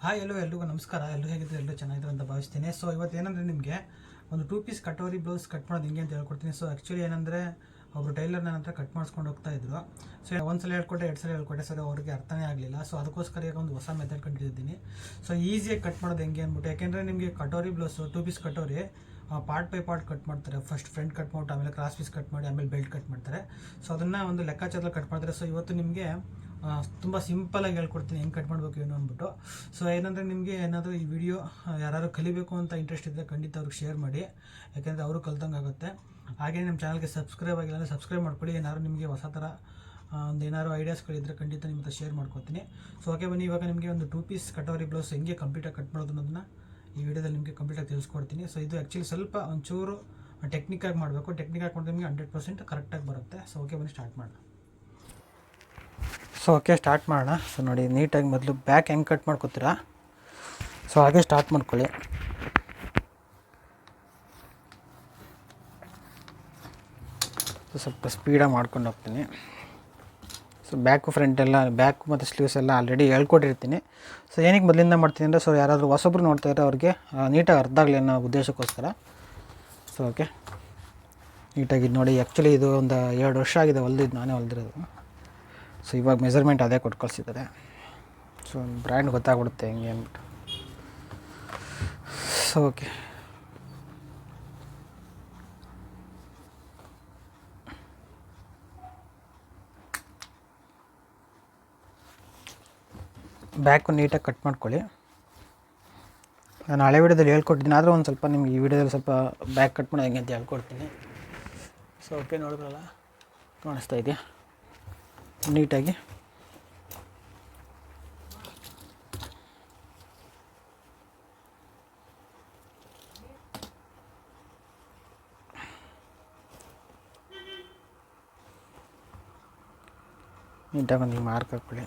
Hi ಎಲ್ಲೋ ಎಲ್ರಿಗೂ ನಮಸ್ಕಾರ. ಎಲ್ಲರೂ ಹೇಗಿದ್ರು ಎಲ್ಲರೂ ಚೆನ್ನಾಗಿದ್ರು ಅಂತ ಭಾವಿಸ್ತೀನಿ. ಸೊ ಇವತ್ತು ಏನಂದರೆ ನಿಮಗೆ ಒಂದು two piece katori blouse cut ಮಾಡೋದು ಹಿಂಗೆ ಅಂತ ಹೇಳ್ಕೊಡ್ತೀನಿ. ಸೊ ಆ್ಯಕ್ಚುಲಿ ಏನಂದರೆ ಒಬ್ಬರು ಟೈಲರ್ ನನ್ನ ಹತ್ರ ಕಟ್ ಮಾಡಿಸ್ಕೊಂಡು ಹೋಗ್ತಾ ಇದ್ರು. ಸೊ ಒಂದು ಸಲ ಹೇಳ್ಕೊಟ್ಟೆ ಎರಡು ಸಲ ಹೇಳ್ಕೊಟ್ಟೆ, ಸರಿ ಅವ್ರಿಗೆ ಅರ್ಥನೇ ಆಗಲಿಲ್ಲ. ಸೊ ಅದಕ್ಕೋಸ್ಕರ ಈಗ ಒಂದು ಹೊಸ ಮೆಥಡ್ ಕಂಡಿದ್ದೀನಿ. ಸೊ ಈಸಿಯಾಗಿ ಕಟ್ ಮಾಡೋದು ಹೆಂಗೆ ಅಂದ್ಬಿಟ್ಟು, ಯಾಕೆಂದರೆ ನಿಮಗೆ katori blouse two piece katori part by part cut ಮಾಡ್ತಾರೆ. ಫಸ್ಟ್ ಫ್ರಂಟ್ ಕಟ್ ಮಾಡ್ಬಿಟ್ಟು, ಆಮೇಲೆ ಕ್ರಾಸ್ ಪೀಸ್ ಕಟ್ ಮಾಡಿ, ಆಮೇಲೆ ಬೆಲ್ಟ್ ಕಟ್ ಮಾಡ್ತಾರೆ. ಸೊ ಅದನ್ನು ಒಂದು ಲೆಕ್ಕಾಚಾರದಲ್ಲಿ ಕಟ್ ಮಾಡ್ತಾರೆ. ಸೊ ಇವತ್ತು ನಿಮಗೆ ತುಂಬ ಸಿಂಪಲಾಗಿ ಹೇಳ್ಕೊಡ್ತೀನಿ, ಹೆಂಗೆ ಕಟ್ ಮಾಡಬೇಕು ಏನು ಅಂದ್ಬಿಟ್ಟು. ಸೊ ಏನಂದರೆ ನಿಮಗೆ ಏನಾದರೂ ಈ ವಿಡಿಯೋ ಯಾರು ಕಲಿಬೇಕು ಅಂತ ಇಂಟ್ರೆಸ್ಟ್ ಇದ್ದರೆ ಖಂಡಿತ ಅವ್ರಿಗೆ ಶೇರ್ ಮಾಡಿ. ಯಾಕೆಂದರೆ ಅವರು ಕಲ್ತಂಗೆ ಆಗುತ್ತೆ. ಹಾಗೆ ನಮ್ಮ ಚಾನಲ್ಗೆ ಸಬ್ಸ್ಕ್ರೈಬ್ ಆಗಿಲ್ಲ ಅಂದರೆ ಸಬ್ಸ್ಕ್ರೈಬ್ ಮಾಡ್ಕೊಳ್ಳಿ. ಏನಾದ್ರು ನಿಮಗೆ ಹೊಸ ಥರ ಒಂದು ಏನಾದ್ರು ಐಡಿಯಾಸ್ಗಳಿದ್ದರೆ ಖಂಡಿತ ನಿಮ್ಮ ಹತ್ರ ಶೇರ್ ಮಾಡ್ಕೊತೀನಿ. ಸೊ ಓಕೆ ಬನ್ನಿ. ಇವಾಗ ನಿಮಗೆ ಒಂದು ಟೂ ಪೀಸ್ ಕಟೋರಿ ಬ್ಲೌಸ್ ಹೆಂಗೆ ಕಂಪ್ಲೀಟಾಗಿ ಕಟ್ ಮಾಡೋದು ಅನ್ನೋದನ್ನ ಈ ವಿಡಿಯೋದಲ್ಲಿ ನಿಮಗೆ ಕಂಪ್ಲೀಟಾಗಿ ತಿಳಿಸ್ಕೊಡ್ತೀನಿ. ಸೊ ಇದು ಆ್ಯಕ್ಚುಲಿ ಸ್ವಲ್ಪ ಒಂಚೂರು ಟೆಕ್ನಿಕಾಗಿ ಮಾಡಬೇಕು. ಟೆಕ್ನಿಕ್ ಮಾಡಿದ್ರೆ ನಿಮಗೆ ಹಂಡ್ರೆಡ್ ಪರ್ಸೆಂಟ್ ಕರೆಕ್ಟಾಗಿ ಬರುತ್ತೆ. ಸೊ ಓಕೆ ಬನ್ನಿ ಸ್ಟಾರ್ಟ್ ಮಾಡೋಣ. ಸೊ ಓಕೆ ಸ್ಟಾರ್ಟ್ ಮಾಡೋಣ. ಸೊ ನೋಡಿ, ನೀಟಾಗಿ ಮೊದಲು ಬ್ಯಾಕ್ ಹೆಂಗೆ ಕಟ್ ಮಾಡ್ಕೊತೀರಾ? ಸೊ ಹಾಗೆ ಸ್ಟಾರ್ಟ್ ಮಾಡ್ಕೊಳ್ಳಿ. ಸೊ ಸ್ವಲ್ಪ ಸ್ಪೀಡಾಗಿ ಮಾಡ್ಕೊಂಡು ಹೋಗ್ತೀನಿ. ಸೊ ಬ್ಯಾಕು ಫ್ರಂಟ್ ಎಲ್ಲ ಬ್ಯಾಕ್ ಮತ್ತು ಸ್ಲೀವ್ಸ್ ಎಲ್ಲ ಆಲ್ರೆಡಿ ಹೇಳ್ಕೊಟ್ಟಿರ್ತೀನಿ. ಸೊ ಏನಕ್ಕೆ ಮೊದಲಿಂದ ಮಾಡ್ತೀನಿ ಅಂದರೆ ಸೊ ಯಾರಾದರೂ ಹೊಸೊಬ್ರು ನೋಡ್ತಾ ಇರೋ ಅವ್ರಿಗೆ ನೀಟಾಗಿ ಅರ್ಧ ಆಗಲಿ ಅನ್ನೋ ಉದ್ದೇಶಕ್ಕೋಸ್ಕರ. ಸೊ ಓಕೆ ನೀಟಾಗಿ ನೋಡಿ ಆ್ಯಕ್ಚುಲಿ ಇದು ಒಂದು ಎರಡು ವರ್ಷ ಆಗಿದೆ ಹೊಲ್ದಿದ್ದು, ನಾನೇ ಹೊಲ್ದಿರೋದು. ಸೊ ಇವಾಗ ಮೆಸರ್ಮೆಂಟ್ ಅದೇ ಕೊಟ್ಟು ಕಳಿಸಿದ್ದಾರೆ. ಸೊ ಬ್ರ್ಯಾಂಡ್ ಗೊತ್ತಾಗ್ಬಿಡುತ್ತೆ ಹೆಂಗೆ ಅಂದ್ಬಿಟ್ಟು. ಸೊ ಓಕೆ ಬ್ಯಾಕು ನೀಟಾಗಿ ಕಟ್ ಮಾಡ್ಕೊಳ್ಳಿ. ನಾನು ಹಳೆ ವಿಡಿಯೋದಲ್ಲಿ ಹೇಳ್ಕೊಟ್ಟಿದ್ದೀನಿ. ಆದರೂ ಒಂದು ಸ್ವಲ್ಪ ನಿಮ್ಗೆ ಈ ವಿಡಿಯೋದಲ್ಲಿ ಸ್ವಲ್ಪ ಬ್ಯಾಕ್ ಕಟ್ ಮಾಡೋದು ಹೆಂಗೆ ಅಂತ ಹೇಳ್ಕೊಡ್ತೀನಿ. ಸೊ ಓಕೆ ನೋಡಿದ್ರಲ್ಲ? ಕಾಣಿಸ್ತಾ ಇದೆಯಾ? ನೀಟಾಗಿ ನೀಟಾಗಿ ಒಂದು ಮಾರ್ಕ್ ಹಾಕ್ಕೊಳ್ಳಿ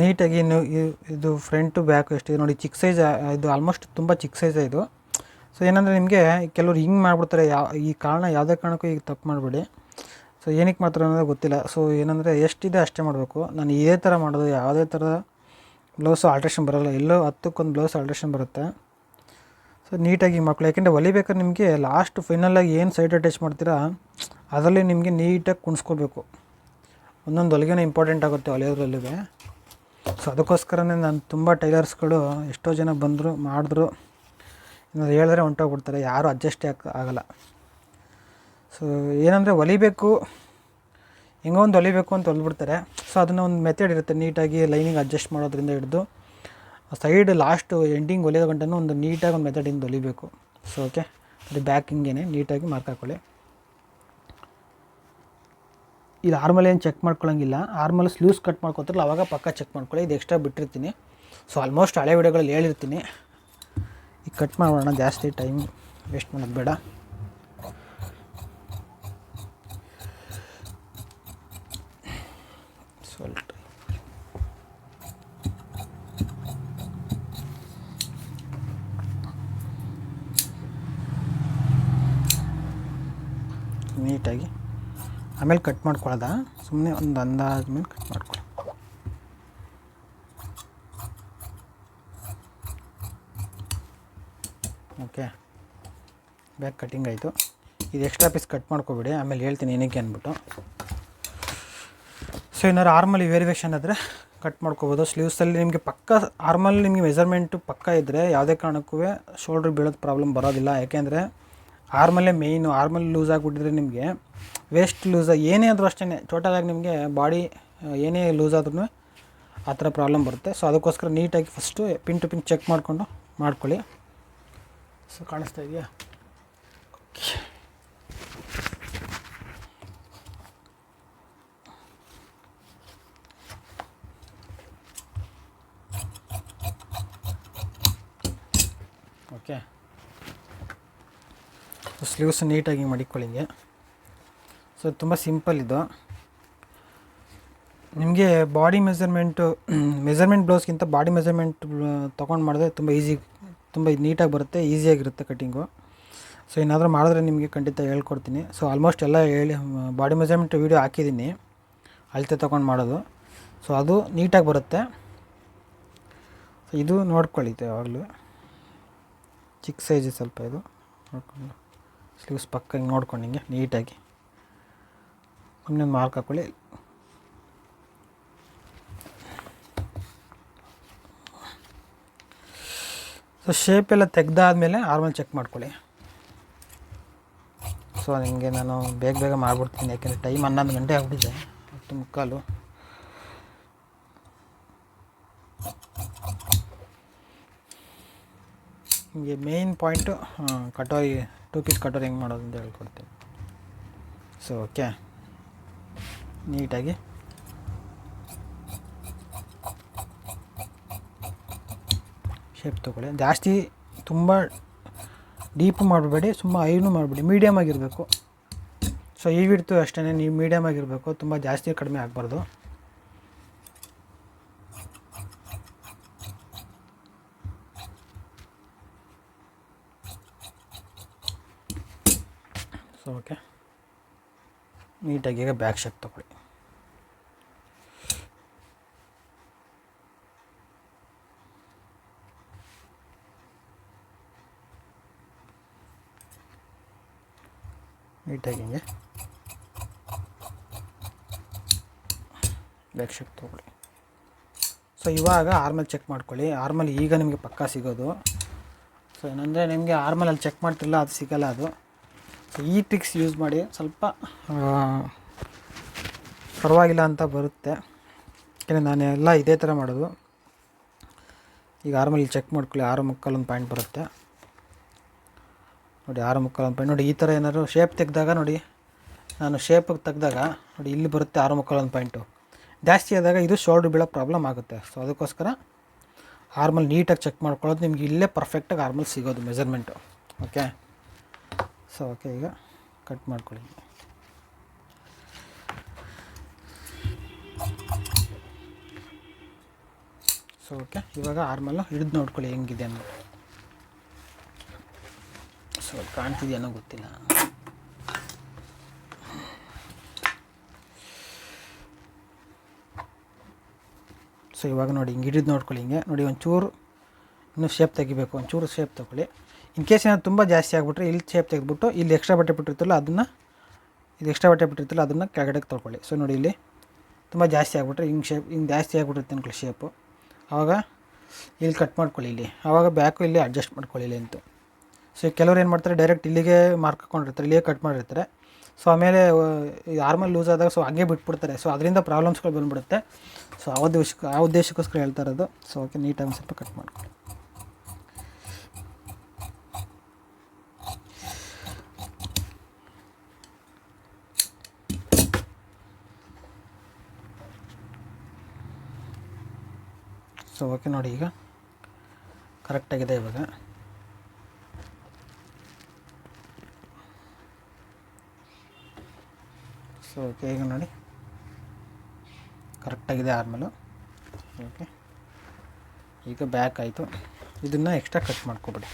ನೀಟಾಗಿ ಇನ್ನು ಇದು ಫ್ರಂಟು ಬ್ಯಾಕು ಎಷ್ಟಿದೆ ನೋಡಿ ಚಿಕ್ಕ ಸೈಜ್ ಇದು ಆಲ್ಮೋಸ್ಟ್ ತುಂಬ ಚಿಕ್ಕ ಸೈಜ ಇದು. ಸೊ ಏನಂದರೆ ನಿಮಗೆ ಕೆಲವರು ಹಿಂಗೆ ಮಾಡಿಬಿಡ್ತಾರೆ ಯಾವ ಈ ಕಾರಣ ಯಾವುದೇ ಕಾರಣಕ್ಕೂ ಈಗ ತಪ್ಪು ಮಾಡಬೇಡಿ. ಸೊ ಏನಕ್ಕೆ ಮಾತ್ರ ಅನ್ನೋದು ಗೊತ್ತಿಲ್ಲ. ಸೊ ಏನಂದರೆ ಎಷ್ಟಿದೆ ಅಷ್ಟೇ ಮಾಡಬೇಕು. ನಾನು ಇದೇ ಥರ ಮಾಡೋದು, ಯಾವುದೇ ಥರದ ಬ್ಲೌಸು ಆಲ್ಟ್ರೇಷನ್ ಬರೋಲ್ಲ. ಎಲ್ಲೋ ಹತ್ತಕ್ಕೊಂದು ಬ್ಲೌಸ್ ಆಲ್ಟ್ರೇಷನ್ ಬರುತ್ತೆ. ಸೊ ನೀಟಾಗಿ ಮಾಡ್ಕೊಳ್ಳಿ. ಯಾಕೆಂದರೆ ಹೊಲಿಬೇಕಾದ್ರೆ ನಿಮಗೆ ಲಾಸ್ಟ್ ಫೈನಲಾಗಿ ಏನು ಸೈಡ್ ಅಟ್ಯಾಚ್ ಮಾಡ್ತೀರಾ, ಅದರಲ್ಲಿ ನಿಮಗೆ ನೀಟಾಗಿ ಕುಣಿಸ್ಕೋಬೇಕು ಒಂದೊಂದು ಹೊಲಿಗೆನೇ ಇಂಪಾರ್ಟೆಂಟ್ ಆಗುತ್ತೆ ಹೊಲಿಯೋದ್ರಲ್ಲೂ ಸೊ ಅದಕ್ಕೋಸ್ಕರನೇ ನಾನು ತುಂಬ ಟೈಲರ್ಸ್ಗಳು ಎಷ್ಟೋ ಜನ ಬಂದರು, ಮಾಡಿದ್ರು. ಏನಾದ್ರು ಹೇಳಿದ್ರೆ ಹೊಂಟೋಗ್ಬಿಡ್ತಾರೆ, ಯಾರೂ ಅಡ್ಜಸ್ಟ್ ಯಾಕೆ ಆಗಲ್ಲ. ಸೊ ಏನಂದರೆ ಹೊಲಿಬೇಕು, ಹೆಂಗೋ ಒಂದು ಹೊಲಿಬೇಕು ಅಂತ ಹೊಲಿಬಿಡ್ತಾರೆ. ಸೊ ಅದನ್ನು ಒಂದು ಮೆಥಡ್ ಇರುತ್ತೆ, ನೀಟಾಗಿ ಲೈನಿಂಗ್ ಅಡ್ಜಸ್ಟ್ ಮಾಡೋದ್ರಿಂದ ಹಿಡಿದು. ಸೈಡ್ ಲಾಸ್ಟು ಎಂಡಿಂಗ್ ಹೊಲಿಯೋ ಗಂಟನೂ ಒಂದು ನೀಟಾಗಿ ಒಂದು ಮೆಥಡಿಂದ ಹೊಲಿಬೇಕು. ಸೊ ಓಕೆ ಅದು ಬ್ಯಾಕ್ ಹಿಂಗೇನೆ, ನೀಟಾಗಿ ಮಾರ್ಕ್ ಹಾಕೊಳ್ಳಿ. ಇದು ಆರ್ಮಲ್ ಏನು ಚೆಕ್ ಮಾಡ್ಕೊಳ್ಳೋಂಗಿಲ್ಲ ಆರ್ಮಲ್ ಸ್ಲೂಸ್ ಕಟ್ ಮಾಡ್ಕೊತಾರಲ್ಲ, ಅವಾಗ ಪಕ್ಕ ಚೆಕ್ ಮಾಡ್ಕೊಳ್ಳಿ. ಇದು ಎಕ್ಸ್ಟ್ರಾ ಬಿಟ್ಟಿರ್ತೀನಿ. ಸೊ ಆಲ್ಮೋಸ್ಟ್ ಹಳೆ ವಿಡಿಯೋಗಳಲ್ಲಿ ಹೇಳಿರ್ತೀನಿ. ಈಗ ಕಟ್ ಮಾಡೋಣ, ಜಾಸ್ತಿ ಟೈಮ್ ವೇಸ್ಟ್ ಮಾಡೋದು ಬೇಡ. ನೀಟಾಗಿ ಆಮೇಲೆ ಕಟ್ ಮಾಡ್ಕೊಳ್ಳೋದ ಸುಮ್ಮನೆ ಒಂದು ಅಂದಾಜ ಮೇಲೆ ಕಟ್ ಮಾಡ್ಕೊಳ್ಳಿ ಓಕೆ ಬ್ಯಾಕ್ ಕಟ್ಟಿಂಗ್ ಆಯಿತು. ಇದು ಎಕ್ಸ್ಟ್ರಾ ಪೀಸ್ ಕಟ್ ಮಾಡ್ಕೊಬಿಡಿ, ಆಮೇಲೆ ಹೇಳ್ತೀನಿ ಏನಕ್ಕೆ ಅಂದ್ಬಿಟ್ಟು. ಸೊ ಏನಾದ್ರು ಆರ್ಮಲ್ ವೇರಿಯೇಷನ್ ಆದರೆ ಕಟ್ ಮಾಡ್ಕೋಬೋದು. ಸ್ಲೀವ್ಸಲ್ಲಿ ನಿಮಗೆ ಪಕ್ಕ ಆರ್ಮಲ್ ನಿಮಗೆ ಮೆಜರ್ಮೆಂಟು ಪಕ್ಕ ಇದ್ದರೆ ಯಾವುದೇ ಕಾರಣಕ್ಕೂ ಶೋಲ್ಡ್ರ್ ಬೀಳೋದು ಪ್ರಾಬ್ಲಮ್ ಬರೋದಿಲ್ಲ. ಯಾಕೆಂದರೆ ಆರ್ಮಲ್ಲೇ ಮೇಯ್ನು ಆರ್ಮಲ್ ಲೂಸ್ ಆಗಿಬಿಟ್ಟಿದ್ರೆ ನಿಮಗೆ ವೇಸ್ಟ್ ಲೂಸ್ ಏನೇ ಆದರೂ ಅಷ್ಟೇ ಟೋಟಲಾಗಿ ನಿಮಗೆ ಬಾಡಿ ಏನೇ ಲೂಸ್ ಆದ್ರೂ ಆ ಥರ ಪ್ರಾಬ್ಲಮ್ ಬರುತ್ತೆ. ಸೊ ಅದಕ್ಕೋಸ್ಕರ ನೀಟಾಗಿ first pin to pin check ಮಾಡಿಕೊಂಡು ಮಾಡ್ಕೊಳ್ಳಿ. ಸೊ ಕಾಣಿಸ್ತಾ ಇದೆಯಾ? ಓಕೆ ಸ್ಲೀವ್ಸ್ ನೀಟಾಗಿ ಮಡಿಕೊಳ್ಳಿ ಹಿಂಗೆ. ಸೊ, ತುಂಬ ಸಿಂಪಲ್ ಇದು. ನಿಮಗೆ ಬಾಡಿ ಮೆಸರ್ಮೆಂಟು ಮೆಸರ್ಮೆಂಟ್ ಬ್ಲೌಸ್ಗಿಂತ ಬಾಡಿ ಮೆಸರ್ಮೆಂಟ್ ತೊಗೊಂಡು ಮಾಡಿದ್ರೆ ತುಂಬ ಈಸಿ, ತುಂಬ ನೀಟಾಗಿ ಬರುತ್ತೆ, ಈಸಿಯಾಗಿರುತ್ತೆ ಕಟ್ಟಿಂಗು. ಸೊ, ಏನಾದರೂ ಮಾಡಿದ್ರೆ ನಿಮಗೆ ಖಂಡಿತ ಹೇಳ್ಕೊಡ್ತೀನಿ. ಸೊ, ಆಲ್ಮೋಸ್ಟ್ ಎಲ್ಲ ಹೇಳಿ ಬಾಡಿ ಮೆಸರ್ಮೆಂಟ್ ವೀಡಿಯೋ ಹಾಕಿದ್ದೀನಿ. ಅಳತೆ ತೊಗೊಂಡು ಮಾಡೋದು. ಸೊ, ಅದು ನೀಟಾಗಿ ಬರುತ್ತೆ. ಇದು ನೋಡ್ಕೊಳ್ಳಿ ಯಾವಾಗಲೂ. ಚಿಕ್ಕ ಸೈಜ್ ಸ್ವಲ್ಪ ಇದು. ನೋಡ್ಕೊಂಡು ಸ್ಲೀವ್ಸ್ ಪಕ್ಕ ಹಿಂಗೆ ನೋಡ್ಕೊಂಡು ಹಿಂಗೆ ನೀಟಾಗಿ ಇನ್ನೊಂದು ಮಾರ್ಕ್ ಹಾಕೊಳ್ಳಿ. ಸೊ ಶೇಪ್ ಎಲ್ಲ ತೆಗ್ದಾದ್ಮೇಲೆ ಆರ್ಮಲ್ ಚೆಕ್ ಮಾಡ್ಕೊಳ್ಳಿ. ಸೊ ನಿಮಗೆ ನಾನು ಬೇಗ ಬೇಗ ಮಾಡಿಬಿಡ್ತೀನಿ, ಯಾಕೆಂದರೆ ಟೈಮ್ ಹನ್ನೊಂದು ಗಂಟೆ ಆಗ್ಬಿಟ್ಟಿದೆ ಮತ್ತು ಮುಕ್ಕಾಲು. ನಿಮಗೆ main point katori two piece katori ಹೆಂಗೆ ಮಾಡೋದು ಅಂತ ಹೇಳ್ಕೊಡ್ತೀನಿ. ಸೊ ಓಕೆ ನೀಟಾಗಿ. ಶೇಪ್ ತೊಗೊಳ್ಳಿ. ಜಾಸ್ತಿ ತುಂಬ ಡೀಪ್ ಮಾಡಬೇಡಿ ತುಂಬ ಐನು ಮಾಡಬೇಡಿ. ಮೀಡಿಯಮ್ ಆಗಿರಬೇಕು. ಸೊ ಈ ವಿಡ್ತು ಅಷ್ಟೇ ನೀವು ಮೀಡಿಯಮ್ ಆಗಿರಬೇಕು. ತುಂಬ ಜಾಸ್ತಿ ಕಡಿಮೆ ಆಗಬಾರ್ದು. ನೀಟಾಗಿ ಈಗ ಬ್ಯಾಕ್ ಶೇಪ್ ತೊಗೊಳ್ಳಿ. ನೀಟಾಗಿ ಹಿಂಗೆ ಬ್ಯಾಕ್ ಶೇಪ್ ತೊಗೊಳ್ಳಿ. ಸೊ ಇವಾಗ ಆರ್ಮಲ್ ಚೆಕ್ ಮಾಡ್ಕೊಳ್ಳಿ. ಆರ್ಮಲ್ ಈಗ ನಿಮಗೆ ಪಕ್ಕಾ ಸಿಗೋದು. ಸೊ ಏನಂದರೆ ನಿಮಗೆ ಆರ್ಮಲಲ್ಲಿ ಚೆಕ್ ಮಾಡ್ತಿರಲ್ಲ ಅದು ಸಿಗಲ್ಲ ಅದು. ಈ ಟ್ರಿಕ್ಸ್ ಯೂಸ್ ಮಾಡಿ ಸ್ವಲ್ಪ ಪರವಾಗಿಲ್ಲ ಅಂತ ಬರುತ್ತೆ. ಯಾಕೆಂದರೆ ನಾನು ಎಲ್ಲ ಇದೇ ಥರ ಮಾಡೋದು. ಈಗ ಆರ್ಮಲ್ ಚೆಕ್ ಮಾಡ್ಕೊಳ್ಳಿ, ಆರು ಮುಕ್ಕಾಲು ಒಂದು ಪಾಯಿಂಟ್ ಬರುತ್ತೆ. ನೋಡಿ, ಆರು ಮುಕ್ಕಾಲು ಒಂದು ಪಾಯಿಂಟ್ ನೋಡಿ, ಈ ಥರ ಏನಾದ್ರು ಶೇಪ್ ತೆಗೆದಾಗ ನೋಡಿ, ನಾನು ಶೇಪಿಗೆ ತೆಗೆದಾಗ ನೋಡಿ, ಇಲ್ಲಿ ಬರುತ್ತೆ ಆರು ಮುಕ್ಕಾಲು ಒಂದು ಪಾಯಿಂಟು ಜಾಸ್ತಿ ಆದಾಗ ಇದು ಶೋಲ್ಡ್ ಬೀಳೋ ಪ್ರಾಬ್ಲಮ್ ಆಗುತ್ತೆ. ಸೊ ಅದಕ್ಕೋಸ್ಕರ ಆರ್ಮಲ್ ನೀಟಾಗಿ ಚೆಕ್ ಮಾಡ್ಕೊಳ್ಳೋದು ನಿಮ್ಗೆ ಇಲ್ಲೇ ಪರ್ಫೆಕ್ಟಾಗಿ ಆರ್ಮಲ್ ಸಿಗೋದು ಮೆಜರ್ಮೆಂಟು ಓಕೆ ಸೊ ಓಕೆ ಈಗ ಕಟ್ ಮಾಡ್ಕೊಳ್ಳಿ. ಸೊ ಓಕೆ ಇವಾಗ ಆರ್ಮಲ್ಲು ಹಿಡಿದು ನೋಡ್ಕೊಳ್ಳಿ ಹೆಂಗಿದೆ ಅನ್ನೋದು ಸೊ ಕಾಣ್ತಿದೆಯನ್ನೋ ಗೊತ್ತಿಲ್ಲ. ಸೊ ಇವಾಗ ನೋಡಿ ಹಿಂಗೆ ಹಿಡಿದು ನೋಡ್ಕೊಳ್ಳಿ ಹಿಂಗೆ. ನೋಡಿ ಒಂಚೂರು ಇನ್ನೂ ಶೇಪ್ ತೆಗಿಬೇಕು, ಒಂಚೂರು ಶೇಪ್ ತೊಗೊಳ್ಳಿ. ಇನ್ ಕೇಸ್ ಏನಾದ್ರು ತುಂಬ ಜಾಸ್ತಿ ಆಗಿಬಿಟ್ರೆ ಇಲ್ಲಿ ಶೇಪ್ ತೆಗೆದುಬಿಟ್ಟು, ಇಲ್ಲಿ ಎಕ್ಸ್ಟ್ರಾ ಬಟ್ಟೆ ಬಿಟ್ಟಿರ್ತಲ್ಲ ಅದನ್ನು ಇದು ಎಕ್ಸ್ಟ್ರಾ ಬಟ್ಟೆ ಬಿಟ್ಟಿರ್ತಲ್ಲ ಅದನ್ನು ಕೆಳಗಡೆಗೆ ತೊಗೊಳ್ಳಿ ಸೊ ನೋಡಿ ಇಲ್ಲಿ ತುಂಬ ಜಾಸ್ತಿ ಆಗಿಬಿಟ್ರೆ, ಹಿಂಗೆ ಶೇಪ್ ಹಿಂಗೆ ಜಾಸ್ತಿ ಆಗಿಬಿಟ್ಟಿರ್ತೀನಿ ಅನ್ಕೊಳ್ಳಿ ಶೇಪು ಆವಾಗ ಇಲ್ಲಿ ಕಟ್ ಮಾಡ್ಕೊಳ್ಳಿ ಇಲ್ಲಿ. ಆವಾಗ ಬ್ಯಾಕು ಇಲ್ಲಿ ಅಡ್ಜಸ್ಟ್ ಮಾಡ್ಕೊಳ್ಳಿ ಇಲ್ಲಿ ಅಂತೂ. ಸೊ ಕೆಲವ್ರು ಏನು ಮಾಡ್ತಾರೆ ಡೈರೆಕ್ಟ್ ಇಲ್ಲಿಗೆ ಮಾರ್ಕ್ ಹಾಕೊಂಡಿರ್ತಾರೆ, ಇಲ್ಲಿಗೆ ಕಟ್ ಮಾಡಿರ್ತಾರೆ. ಸೊ ಆಮೇಲೆ ಆರ್ಮಲ್ ಲೂಸ್ ಆದಾಗ ಸೊ ಹಾಗೆ ಬಿಟ್ಬಿಡ್ತಾರೆ. ಸೊ ಅದರಿಂದ ಪ್ರಾಬ್ಲಮ್ಸ್ಗಳು ಬಂದುಬಿಡುತ್ತೆ. ಸೊ ಆ ಉದ್ದೇಶಕ್ಕೆ, ಆ ಉದ್ದೇಶಕ್ಕೋಸ್ಕರ ಹೇಳ್ತಾ ಇರೋದು. ಸೊ ಓಕೆ ನೀಟಾಗಿ ಸ್ವಲ್ಪ ಕಟ್ ಮಾಡ್ಕೊಳ್ಳಿ. ಸೊ ಓಕೆ ನೋಡಿ ಈಗ. ಕರೆಕ್ಟಾಗಿದೆ ಇವಾಗ. ಸೊ ಓಕೆ ಈಗ ನೋಡಿ. ಕರೆಕ್ಟಾಗಿದೆ ಆರ್ಮಲು ಓಕೆ ಈಗ ಬ್ಯಾಕ್ ಆಯಿತು. ಇದನ್ನು ಎಕ್ಸ್ಟ್ರಾ ಕಟ್ ಮಾಡ್ಕೊಬಿಡಿ.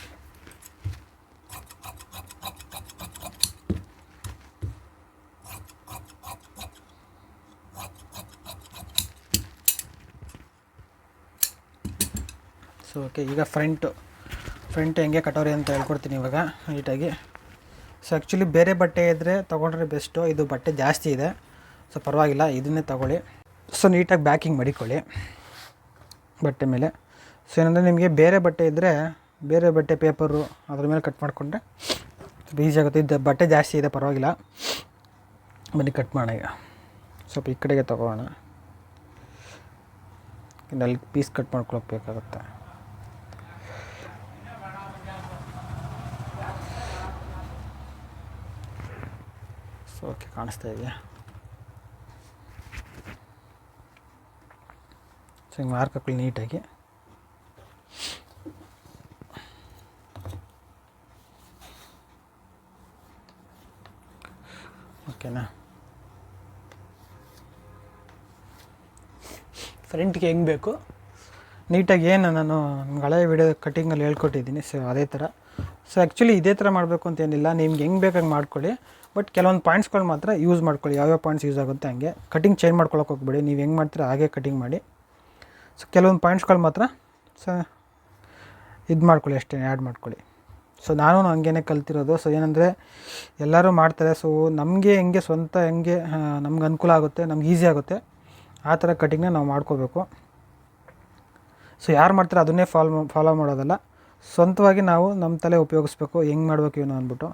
ಸೊ ಓಕೆ ಈಗ ಫ್ರಂಟು ಫ್ರಂಟ್ ಹೆಂಗೆ ಕಟೋರಿ ಅಂತ ಹೇಳ್ಕೊಡ್ತೀನಿ ಇವಾಗ ನೀಟಾಗಿ ಸೊ ಆ್ಯಕ್ಚುಲಿ ಬೇರೆ ಬಟ್ಟೆ ಇದ್ದರೆ ತೊಗೊಂಡ್ರೆ ಬೆಸ್ಟು ಇದು ಬಟ್ಟೆ ಜಾಸ್ತಿ ಇದೆ. ಸೊ ಪರವಾಗಿಲ್ಲ, ಇದನ್ನೇ ತೊಗೊಳ್ಳಿ. ಸೊ ನೀಟಾಗಿ ಬ್ಯಾಕಿಂಗ್ ಮಡಿಕೊಳ್ಳಿ. ಬಟ್ಟೆ ಮೇಲೆ. ಸೊ ಏನಂದರೆ ನಿಮಗೆ ಬೇರೆ ಬಟ್ಟೆ ಇದ್ದರೆ ಬೇರೆ ಬಟ್ಟೆ ಪೇಪರು ಅದ್ರ ಮೇಲೆ ಕಟ್ ಮಾಡಿಕೊಂಡ್ರೆ ಈಸಿ ಆಗುತ್ತೆ. ಇದು ಬಟ್ಟೆ ಜಾಸ್ತಿ ಇದೆ, ಪರವಾಗಿಲ್ಲ. ಬನ್ನಿ ಕಟ್ ಮಾಡೋಣ ಈಗ. ಸ್ವಲ್ಪ ಈ ಕಡೆಗೆ ತೊಗೊಳ್ಳೋಣ ಇನ್ನು ಅಲ್ಲಿ ಪೀಸ್ ಕಟ್ ಮಾಡ್ಕೊಳಕ್ಕೆ ಬೇಕಾಗುತ್ತೆ. ಸೊ ಓಕೆ, ಕಾಣಿಸ್ತಾ ಇದೆಯಾ? ಸೊ ಹಿಂಗೆ ಮಾರ್ಕ್ ಹಾಕೊಳ್ಳಿ ನೀಟಾಗಿ. ಓಕೆನಾ? ಫ್ರೆಂಟ್ಗೆ ಹೆಂಗೆ ಬೇಕು? ನೀಟಾಗಿ ಏನು ನಾನು ಹಳೆ ವಿಡಿಯೋ ಕಟ್ಟಿಂಗಲ್ಲಿ ಹೇಳ್ಕೊಟ್ಟಿದ್ದೀನಿ ಸೊ ಅದೇ ಥರ ಸೊ ಆ್ಯಕ್ಚುಲಿ ಇದೇ ಥರ ಮಾಡಬೇಕು ಅಂತ ಏನಿಲ್ಲ, ನಿಮ್ಗೆ ಹೆಂಗೆ ಬೇಕಾಗಿ ಮಾಡ್ಕೊಳ್ಳಿ. ಬಟ್ ಕೆಲವೊಂದು ಪಾಯಿಂಟ್ಸ್ಗಳು ಮಾತ್ರ ಯೂಸ್ ಮಾಡ್ಕೊಳ್ಳಿ. ಯಾವ್ಯಾವ ಪಾಯಿಂಟ್ಸ್ ಯೂಸ್ ಆಗುತ್ತೆ ಹಂಗೆ. ಕಟಿಂಗ್ ಚೇಂಜ್ ಮಾಡ್ಕೊಳಕ್ಕೆ ಹೋಗ್ಬೇಡಿ. ನೀವು ಹೆಂಗೆ ಮಾಡ್ತೀರಾ ಹಾಗೆ ಕಟಿಂಗ್ ಮಾಡಿ. ಸೊ ಕೆಲವೊಂದು ಪಾಯಿಂಟ್ಸ್ಗಳು ಮಾತ್ರ ಸೊ ಇದು ಮಾಡ್ಕೊಳ್ಳಿ ಅಷ್ಟೇ ಆ್ಯಡ್ ಮಾಡ್ಕೊಳ್ಳಿ. ಸೊ ನಾನು ಹಂಗೇನೆ ಕಲ್ತಿರೋದು. ಸೊ ಏನಂದರೆ ಎಲ್ಲರೂ ಮಾಡ್ತಾರೆ. ಸೊ ನಮಗೆ ಹೆಂಗೆ ಸ್ವಂತ ಹೆಂಗೆ ನಮ್ಗೆ ಅನುಕೂಲ ಆಗುತ್ತೆ, ನಮ್ಗೆ ಈಸಿ ಆಗುತ್ತೆ. ಆ ಥರ ಕಟಿಂಗ್ನ ನಾವು ಮಾಡ್ಕೋಬೇಕು. ಸೊ ಯಾರು ಮಾಡ್ತಾರೆ ಅದನ್ನೇ ಫಾಲೋ ಫಾಲೋ ಮಾಡೋದಲ್ಲ. ಸ್ವಂತವಾಗಿ ನಾವು ನಮ್ಮ ತಲೆ ಉಪಯೋಗಿಸ್ಬೇಕು. ಹೆಂಗೆ ಮಾಡ್ಬೇಕು ಇವನು ಅಂದ್ಬಿಟ್ಟು.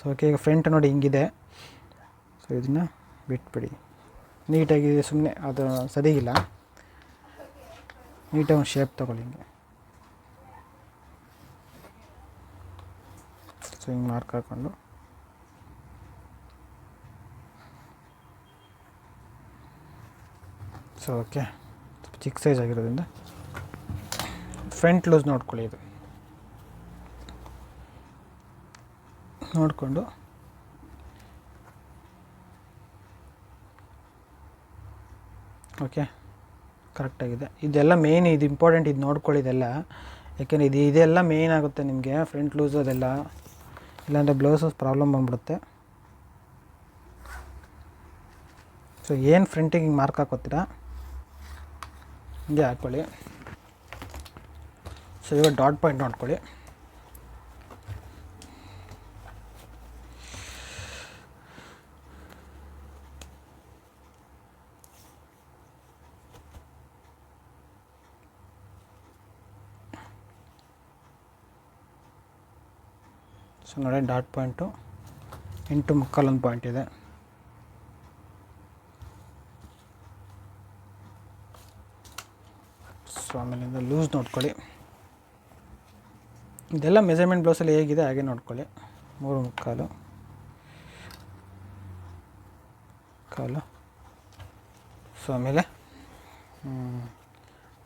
ಸೊ ಓಕೆ ಈಗ ಫ್ರಂಟ್ ನೋಡಿ ಹಿಂಗಿದೆ. ಸೊ ಇದನ್ನು ಬಿಟ್ಬಿಡಿ. ನೀಟಾಗಿ ಸುಮ್ಮನೆ ಅದು ಸರಿಗಿಲ್ಲ ನೀಟಾಗಿ ಒಂದು ಶೇಪ್ ತೊಗೊಳ್ಳಿ ಹಿಂಗೆ. ಸೊ ಹಿಂಗೆ ಮಾರ್ಕ್ ಹಾಕ್ಕೊಂಡು ಸೊ ಓಕೆ ಚಿಕ್ಕ ಸೈಜ್ ಆಗಿರೋದ್ರಿಂದ. ಫ್ರಂಟ್ ಲೂಸ್ ನೋಡ್ಕೊಳ್ಳಿ ಇದು. ನೋಡಿಕೊಂಡು. ಓಕೆ ಕರೆಕ್ಟಾಗಿದೆ ಇದೆಲ್ಲ ಮೇಯ್ನ್ ಇದು ಇಂಪಾರ್ಟೆಂಟ್ ಇದು ನೋಡ್ಕೊಳ್ಳಿ ಇದೆಲ್ಲ ಯಾಕೆಂದರೆ ಇದು, ಇದೆಲ್ಲ ಮೇಯ್ನ್ ಆಗುತ್ತೆ ನಿಮಗೆ ಫ್ರಂಟ್ ಲೂಸ್ ಅದೆಲ್ಲ. ಇಲ್ಲಾಂದರೆ ಬ್ಲೌಸಸ್ ಪ್ರಾಬ್ಲಮ್ ಬಂದ್ಬಿಡುತ್ತೆ. ಸೊ ಏನು ಫ್ರಂಟಿಗೆ ಹಿಂಗೆ ಮಾರ್ಕ್ ಹಾಕೋತೀರಾ? ಹಿಂಗೆ ಹಾಕ್ಕೊಳ್ಳಿ ಸೊ ಇವಾಗ ಡಾಟ್ ಪಾಯಿಂಟ್ ನೋಡ್ಕೊಳ್ಳಿ. ನೋಡಿ, ಡಾಟ್ ಪಾಯಿಂಟು. ಎಂಟು ಮುಕ್ಕಾಲೊಂದು ಪಾಯಿಂಟ್ ಇದೆ. ಸೊ, ಆಮೇಲಿಂದ ಲೂಸ್ ನೋಡ್ಕೊಳ್ಳಿ. ಇದೆಲ್ಲ ಮೆಜರ್ಮೆಂಟ್ ಬ್ಲೌಸಲ್ಲಿ ಹೇಗಿದೆ ಹಾಗೆ ನೋಡ್ಕೊಳ್ಳಿ. ಮೂರು ಮುಕ್ಕಾಲು. ಕಾಲು ಸೊ, ಆಮೇಲೆ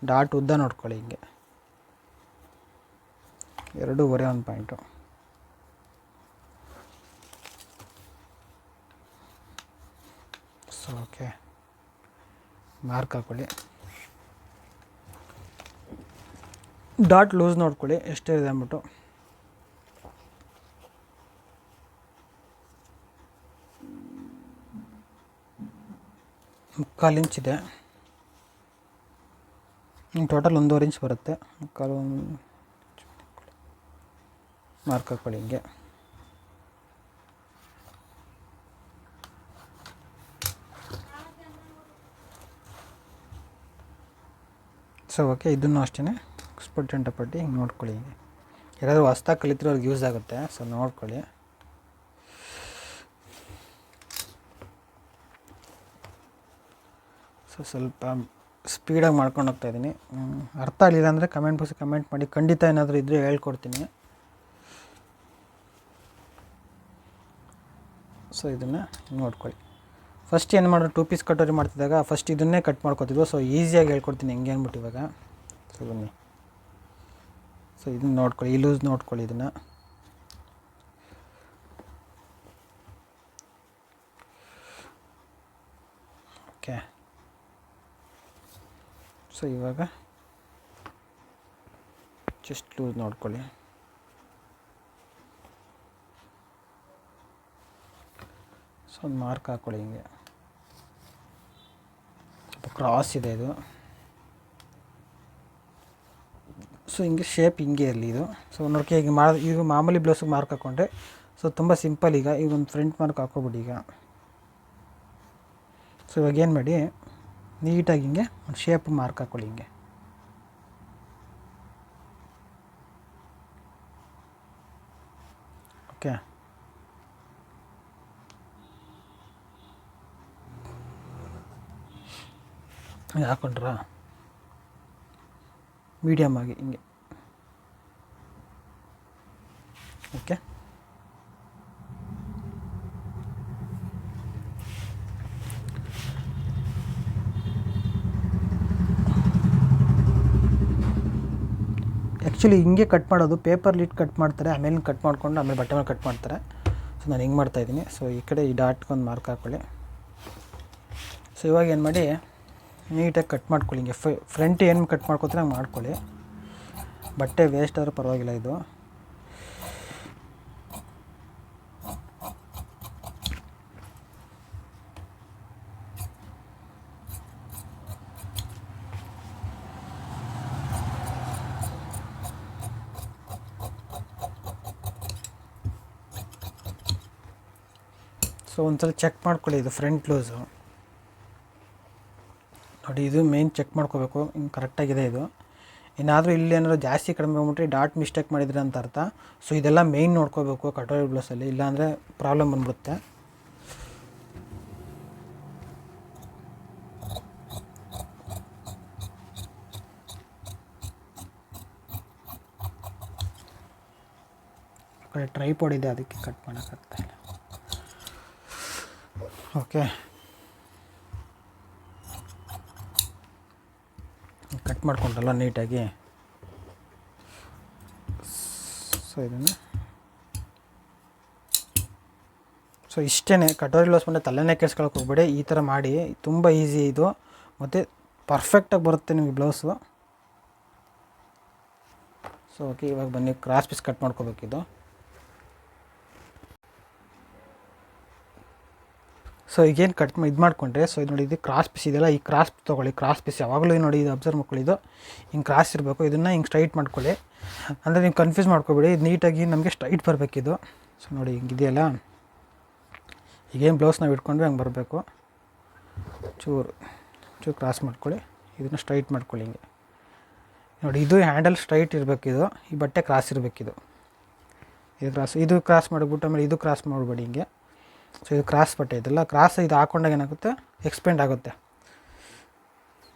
ಡಾಟ್ ಉದ್ದ ನೋಡ್ಕೊಳ್ಳಿ ಹಿಂಗೆ. ಎರಡೂವರೆ ಒಂದು ಪಾಯಿಂಟು. So, okay. ಮಾರ್ಕ್ ಹಾಕೊಳ್ಳಿ. ಡಾಟ್ ಲೂಸ್ ನೋಡ್ಕೊಳ್ಳಿ ಎಷ್ಟಿದೆ ಅಂದ್ಬಿಟ್ಟು. ಮುಕ್ಕಾಲು ಇಂಚ್ ಇದೆ. ಟೋಟಲ್ ಒಂದೂವರೆ ಇಂಚ್ ಬರುತ್ತೆ. ಮುಕ್ಕಾಲು ಮಾರ್ಕ್ ಹಾಕೊಳ್ಳಿ ಹಿಂಗೆ. ಸೊ ಓಕೆ ಇದನ್ನು ಅಷ್ಟೇ ಸ್ಪಟ್ ಪಟ್ಟಿ ಹಿಂಗೆ ನೋಡ್ಕೊಳ್ಳಿ. ಹಿಂಗೆ ಯಾರಾದರೂ ಹೊಸ್ದಾಗಿ ಕಲಿತಿರೋರ್ಗೆ ಯೂಸ್ ಆಗುತ್ತೆ ಸೊ ನೋಡ್ಕೊಳ್ಳಿ. ಸೊ ಸ್ವಲ್ಪ ಸ್ಪೀಡಾಗಿ ಮಾಡ್ಕೊಂಡು ಹೋಗ್ತಾ ಇದ್ದೀನಿ. ಅರ್ಥ ಆಗಲಿಲ್ಲ ಅಂದರೆ ಕಮೆಂಟ್ ಬಾಕ್ಸ್ ಕಮೆಂಟ್ ಮಾಡಿ, ಖಂಡಿತ ಏನಾದರೂ ಇದ್ದರೆ ಹೇಳ್ಕೊಡ್ತೀನಿ. ಸೊ ಇದನ್ನು ನೋಡ್ಕೊಳ್ಳಿ. ಫಸ್ಟ್ ಏನು ಮಾಡೋದು ಟೂ ಪೀಸ್ ಕಟೋರಿ ಮಾಡ್ತಿದ್ದಾಗ ಫಸ್ಟ್ ಇದನ್ನೇ ಕಟ್ ಮಾಡ್ಕೊತಿದ್ವು. ಸೊ ಈಸಿಯಾಗಿ ಹೇಳ್ಕೊಡ್ತೀನಿ, ಹೆಂಗೆ ಅಂದ್ಬಿಟ್ಟು ಇವಾಗ. ಸೊ ಬನ್ನಿ. ಸೊ ಇದನ್ನ ನೋಡ್ಕೊಳ್ಳಿ, ಈ ಲೂಸ್ ನೋಡ್ಕೊಳ್ಳಿ ಇದನ್ನು. ಓಕೆ ಸೊ ಇವಾಗ ಜಸ್ಟ್ ಲೂಸ್ ನೋಡ್ಕೊಳ್ಳಿ. ಸೊ ಒಂದು ಮಾರ್ಕ್ ಹಾಕ್ಕೊಳ್ಳಿ ಹಿಂಗೆ. ಕ್ರಾಸ್ ಇದೆ ಇದು. ಸೊ ಹಿಂಗೆ ಶೇಪ್ ಹಿಂಗೆ ಇರಲಿ ಇದು. ಸೊ ನೋಡ್ಕೆ ಈಗ ಮಾಡಿ ಈಗ ಮಾಮೂಲಿ ಬ್ಲೌಸಿಗೆ ಮಾರ್ಕ್ ಹಾಕ್ಕೊಂಡೆ ಸೊ ತುಂಬ ಸಿಂಪಲ್ ಈಗ. ಈಗ ಒಂದು ಫ್ರಂಟ್ ಮಾರ್ಕ್ ಹಾಕೋಬಿಡಿ ಈಗ. ಸೊ ಇವಾಗ ಏನು ಮಾಡಿ? ನೀಟಾಗಿ ಹಿಂಗೆ ಒಂದು ಶೇಪ್ ಮಾರ್ಕ್ ಹಾಕ್ಕೊಳ್ಳಿ ಹಿಂಗೆ. ಓಕೆ ಹಿಂಗೆ ಹಾಕೊಂಡ್ರಾ? ಮೀಡಿಯಮ್ ಆಗಿ, ಹಿಂಗೆ. ಓಕೆ ಆ್ಯಕ್ಚುಲಿ ಹಿಂಗೆ ಕಟ್ ಮಾಡೋದು ಪೇಪರ್ ಲಿಟ್ ಕಟ್ ಮಾಡ್ತಾರೆ ಆಮೇಲೆ ಕಟ್ ಮಾಡ್ಕೊಂಡು ಆಮೇಲೆ ಬಟ್ಟೆ ಮೇಲೆ ಕಟ್ ಮಾಡ್ತಾರೆ. ಸೊ ನಾನು ಹಿಂಗೆ ಮಾಡ್ತಾಯಿದ್ದೀನಿ ಸೊ ಈ ಕಡೆ ಈ ಡಾಟ್ಗೆ ಒಂದು ಮಾರ್ಕ್ ಹಾಕ್ಕೊಳ್ಳಿ ಸೊ ಇವಾಗ ಏನು ಮಾಡಿ? ನೀಟಾಗಿ ಕಟ್ ಮಾಡ್ಕೊಳ್ಳಿ. ಹಿಂಗೆ ಫ್ರಂಟ್ ಏನು ಕಟ್ ಮಾಡ್ಕೊತೀರ ಹಂಗೆ ಮಾಡ್ಕೊಳ್ಳಿ. ಬಟ್ಟೆ ವೇಸ್ಟ್ ಆದರೂ ಪರವಾಗಿಲ್ಲ ಇದು. ಸೊ ಒಂದ್ಸಲ ಚೆಕ್ ಮಾಡ್ಕೊಳ್ಳಿ ಇದು ಫ್ರಂಟ್ ಲೂಸು ನೋಡಿ, ಇದು ಮೇನ್ ಚೆಕ್ ಮಾಡ್ಕೋಬೇಕು. ಹಿಂಗೆ ಕರೆಕ್ಟಾಗಿದೆ ಇದು. ಏನಾದರೂ ಇಲ್ಲಿ ಏನಾದ್ರು ಜಾಸ್ತಿ ಕಡಿಮೆ ಬಂದ್ಬಿಟ್ರೆ ಡಾಟ್ ಮಿಸ್ಟೇಕ್ ಮಾಡಿದ್ರೆ ಅಂತ ಅರ್ಥ. ಸೊ ಇದೆಲ್ಲ ಮೇಯ್ನ್ ನೋಡ್ಕೋಬೇಕು ಕಟೋರಿ ಬ್ಲೌಸಲ್ಲಿ ಇಲ್ಲಾಂದರೆ ಪ್ರಾಬ್ಲಮ್ ಬಂದ್ಬಿಡುತ್ತೆ. ಕಡೆ ಟ್ರೈಪಾಡ್ ಇದೆ, ಅದಕ್ಕೆ ಕಟ್ ಮಾಡೋಕ್ಕಾಗ್ತಾ ಇಲ್ಲ. ಓಕೆ ಮಾಡ್ಕೊಂಡ್ರಲ್ಲ ನೀಟಾಗಿ. ಸೊ ಇದನ್ನು. ಸೊ ಇಷ್ಟೇ ಕಟೋರಿ ಲಾಸ್ ಬಂದರೆ ತಲೆನೇ ಕೆಡ್ಸ್ಕೊಳಕ್ಕೆ ಹೋಗ್ಬೇಡಿ. ಈ ಥರ ಮಾಡಿ. ತುಂಬ ಈಸಿ ಇದು. ಮತ್ತು ಪರ್ಫೆಕ್ಟಾಗಿ ಬರುತ್ತೆ ನಿಮಗೆ ಬ್ಲೌಸು ಸೊ ಓಕೆ ಇವಾಗ ಬನ್ನಿ. ಕ್ರಾಸ್ ಪೀಸ್ ಕಟ್ ಮಾಡ್ಕೋಬೇಕಿದು. ಸೊ ಈಗೇನು ಕಟ್ ಇದು ಮಾಡಿಕೊಂಡ್ರೆ ಸೊ ಇದು ನೋಡಿ, ಇದು ಕ್ರಾಸ್ ಪೀಸ್ ಇದೆಯಲ್ಲ, ಈ ಕ್ರಾಸ್ ತೊಗೊಳ್ಳಿ. ಕ್ರಾಸ್ ಪೀಸ್ ಯಾವಾಗಲೂ ನೋಡಿ, ಇದು ಅಬ್ಸರ್ವ್ ಮಾಡ್ಕೊಳ್ಳಿ. ಇದು ಹಿಂಗೆ ಕ್ರಾಸ್ ಇರಬೇಕು. ಇದನ್ನು ಹಿಂಗೆ ಸ್ಟ್ರೈಟ್ ಮಾಡ್ಕೊಳ್ಳಿ. ಅಂದರೆ ನೀವು ಕನ್ಫ್ಯೂಸ್ ಮಾಡ್ಕೊಬೇಡಿ. ಇದು ನೀಟಾಗಿ ನಮಗೆ ಸ್ಟ್ರೈಟ್ ಬರಬೇಕಿದು ಸೊ ನೋಡಿ ಹಿಂಗಿದೆಯಲ್ಲ ಈಗೇನು ಬ್ಲೌಸ್ ನಾವು ಇಟ್ಕೊಂಡ್ರೆ ಹಂಗೆ ಬರಬೇಕು. ಚೂರು ಚೂರು ಕ್ರಾಸ್ ಮಾಡ್ಕೊಳ್ಳಿ. ಇದನ್ನು ಸ್ಟ್ರೈಟ್ ಮಾಡ್ಕೊಳ್ಳಿ ಹಿಂಗೆ. ನೋಡಿ, ಇದು ಹ್ಯಾಂಡಲ್ ಸ್ಟ್ರೈಟ್ ಇರಬೇಕಿದು ಈ ಬಟ್ಟೆ ಕ್ರಾಸ್ ಇರಬೇಕಿದು ಇದು. ಕ್ರಾಸ್ ಇದು ಕ್ರಾಸ್ ಮಾಡಿಬಿಟ್ಟು ಆಮೇಲೆ ಇದು ಕ್ರಾಸ್ ಮಾಡಬೇಡಿ ಹಿಂಗೆ. ಸೊ ಇದು ಕ್ರಾಸ್ ಬಟ್ಟೆ ಇದೆಲ್ಲ. ಕ್ರಾಸ್ ಇದು ಹಾಕೊಂಡಾಗ ಏನಾಗುತ್ತೆ? ಎಕ್ಸ್ಪೆಂಡ್ ಆಗುತ್ತೆ.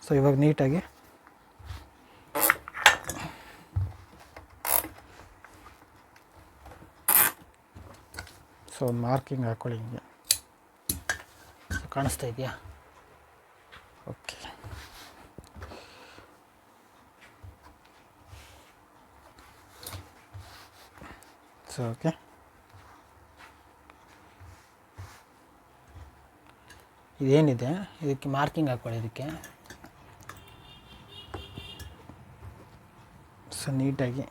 ಸೊ ಇವಾಗ ನೀಟಾಗಿ. ಸೊ ಒಂದು ಮಾರ್ಕಿಂಗ್ ಹಾಕ್ಕೊಳ್ಳಿ ಹಿಂಗೆ. ಕಾಣಿಸ್ತಾ ಇದೆಯಾ? ಓಕೆ ಸೊ ಓಕೆ ಇದೇನಿದೆ? ಇದಕ್ಕೆ ಮಾರ್ಕಿಂಗ್ ಹಾಕ್ಕೊಳ್ಳಿ ಇದಕ್ಕೆ. ಸೊ ನೀಟಾಗಿ